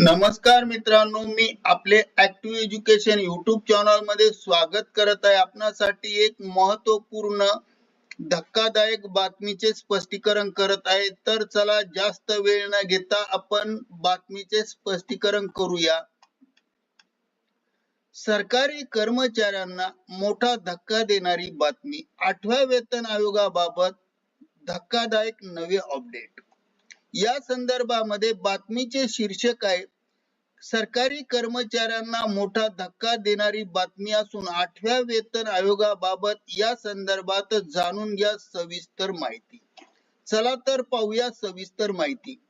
नमस्कार मित्रांनो मी आपले ऍक्टिव्ह एज्युकेशन युट्यूब चॅनलमध्ये स्वागत करत आहे. आपणासाठी एक महत्त्वपूर्ण धक्कादायक बातमीचे स्पष्टीकरण करत आहे. तर चला जास्त वेळ न घेता आपण बातमीचे स्पष्टीकरण करूया. सरकारी कर्मचाऱ्यांना मोठा धक्का देणारी बातमी आठव्या वेतन आयोगाबाबत धक्कादायक नवे अपडेट या संदर्भामध्ये बातमीचे शीर्षक आहे सरकारी कर्मचाऱ्यांना मोठा धक्का देणारी बातमी असून आठव्या वेतन आयोगाबाबत या संदर्भात जाणून घ्या सविस्तर माहिती. चला तर पाहूया सविस्तर माहिती.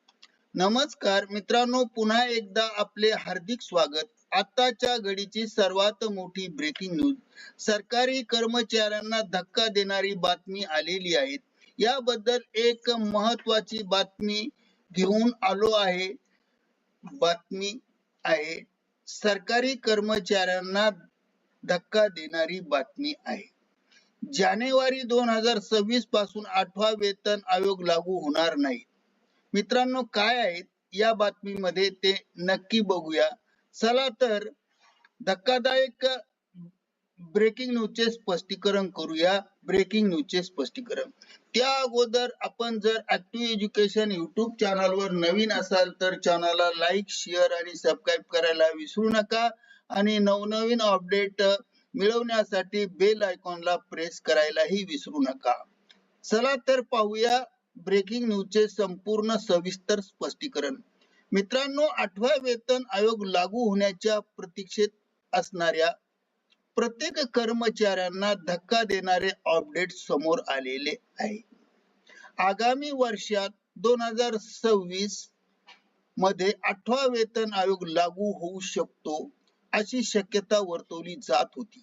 नमस्कार मित्रांनो पुन्हा एकदा आपले हार्दिक स्वागत. आताच्या घडीची सर्वात मोठी ब्रेकिंग न्यूज सरकारी कर्मचाऱ्यांना धक्का देणारी बातमी आलेली आहे. याबद्दल एक महत्वाची बातमी घेऊन आलो आहे. बातमी आहे सरकारी कर्मचाऱ्यांना धक्का देणारी बातमी आहे. जानेवारी दोन हजार सव्वीसपासून आठवा वेतन आयोग लागू होणार नाही. मित्रांनो काय आहेत या बातमीमध्ये ते नक्की बघूया. चला तर धक्कादायक ब्रेकिंग न्यूजचे स्पष्टीकरण करूया. ब्रेकिंग न्यूजचे स्पष्टीकरण. त्या अगोदर आपण जर ऍक्टिव्ह एज्युकेशन युट्यूब चॅनलवर नवीन असाल तर चॅनलला लाईक शेअर आणि सबस्क्राईब करायला विसरू नका. आणि नवनवीन अपडेट मिळवण्यासाठी बेल आयकॉनला प्रेस करायलाही विसरू नका. चला तर पाहूया ब्रेकिंग न्यूजचे संपूर्ण सविस्तर स्पष्टीकरण. मित्रांनो आठवा वेतन आयोग लागू होण्याच्या प्रतीक्षेत असणाऱ्या प्रत्येक कर्मचाऱ्यांना धक्का देणारे अपडेट समोर आलेले आहे. आगामी वर्षात दोन हजार सव्वीसमध्ये आठवा वेतन आयोग लागू होऊ शकतो अशी शक्यता वर्तवली जात होती.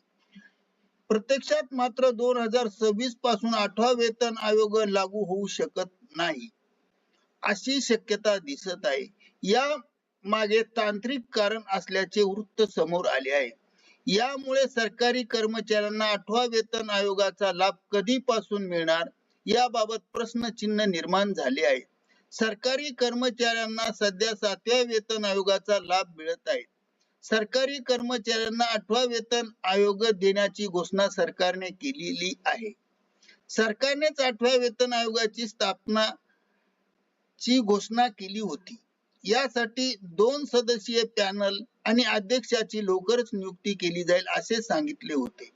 प्रत्यक्षात मात्र दोन हजार सव्वीसपासून आठवा वेतन आयोग लागू होऊ शकत नाही अशी शक्यता दिसत आहे. या मागे तांत्रिक कारण असल्याचे वृत्त समोर आले आहे. यामुळे सरकारी कर्मचाऱ्यांना आठवा वेतन आयोगाचा लाभ कधीपासून मिळणार? याबाबत प्रश्नचिन्ह निर्माण झाले आहे. सरकारी कर्मचाऱ्यांना सध्या सातव्या वेतन आयोगाचा लाभ मिळत आहे. सरकारी कर्मचाऱ्यांना आठवा वेतन आयोग देण्याची घोषणा सरकारने केलेली आहे. सरकारनेच आठव्या वेतन आयोगाची स्थापना ची घोषणा केली होती. यासाठी दोन सदस्यीय पॅनल आणि अध्यक्षाची लवकरच नियुक्ती केली जाईल असे सांगितले होते.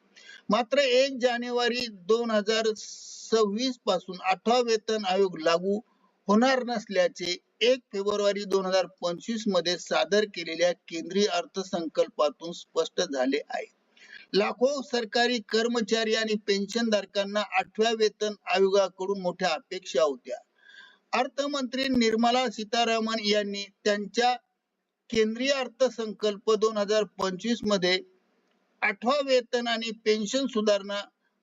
मात्र एक जानेवारी दोन हजार सव्वीसपासून आठवा वेतन आयोग लागू होणार नसल्याचे एक फेब्रुवारी दोन हजार पंचवीसमध्ये सादर केलेल्या केंद्रीय अर्थसंकल्पातून स्पष्ट झाले आहे. लाखो सरकारी कर्मचारी आणि पेन्शनधारकांना आठव्या वेतन आयोगाकडून मोठ्या अपेक्षा होत्या. अर्थमंत्री निर्मला सीतारामन यांनी त्यांच्या केंद्रीय अर्थसंकल्प दोन हजार पंचवीसमध्ये आठवा वेतन आणि पेन्शन सुधारणा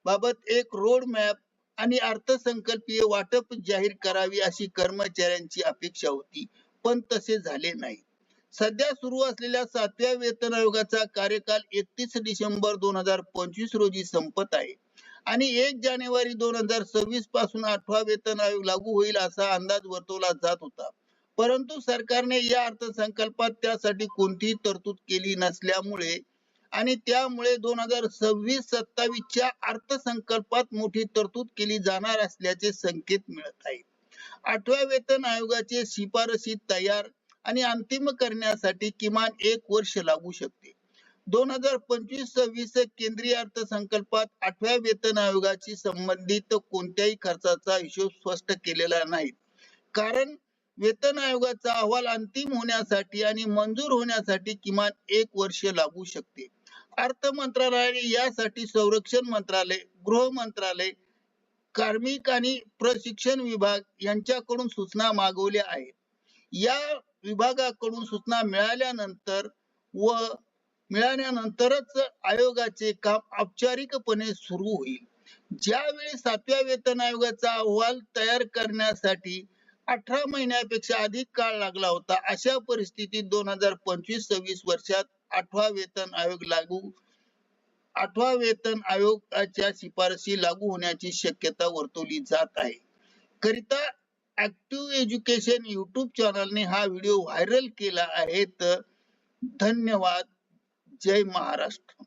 बाबत एक रोड मॅप आणि अर्थसंकल्पीय वाटप जाहीर करावी अशी कर्मचाऱ्यांची अपेक्षा होती पण तसे झाले नाही. सध्या सुरू असलेल्या सातव्या वेतन आयोगाचा कार्यकाल एकतीस डिसेंबर दोन हजार पंचवीस रोजी संपत आहे आणि एक जानेवारी दोन हजार सव्वीसपासून आठवा वेतन आयोग लागू होईल असा अंदाज वर्तवला जात होता. परंतु सरकारने या अर्थसंकल्पात त्यासाठी कोणतीही तरतूद केली नसल्यामुळे आणि त्यामुळे दोन हजार सव्वीस सत्तावीसच्या अर्थसंकल्पात मोठी तरतूद केली जाणार असल्याचे संकेत मिळत आहेत. आठव्या वेतन आयोगाचे शिफारशी तयार आणि अंतिम करण्यासाठी किमान एक वर्ष लागू शकते. दोन हजार पंचवीस सव्वीस केंद्रीय अर्थसंकल्पात आठव्या वेतन आयोगाशी संबंधित कोणत्याही खर्चाचा हिशोब स्पष्ट केलेला नाही. कारण वेतन आयोगाचा अहवाल अंतिम होण्यासाठी आणि मंजूर होण्यासाठी किमान एक वर्ष लागू शकते. अर्थ मंत्रालयाने यासाठी संरक्षण मंत्रालय गृह मंत्रालय कार्मिक आणि प्रशिक्षण विभाग यांच्याकडून सूचना मागवल्या आहेत. या विभागाकडून सूचना मिळाल्यानंतर व मिळाल्यानंतरच आयोगाचे काम औपचारिकपणे सुरू होईल. ज्यावेळी सातव्या वेतन आयोगाचा अहवाल तयार करण्यासाठी अठरा महिन्यापेक्षा अधिक काळ लागला होता. अशा परिस्थितीत दोन हजार पंचवीस सव्वीस वर्षात आठवा वेतन आयोग लागू आठवा वेतन आयोगाच्या शिफारशी लागू होण्याची शक्यता वर्तवली जात आहे. करिता ऍक्टिव्ह एज्युकेशन युट्यूब चॅनलने हा व्हिडिओ व्हायरल केला आहे. तर धन्यवाद. जय महाराष्ट्र.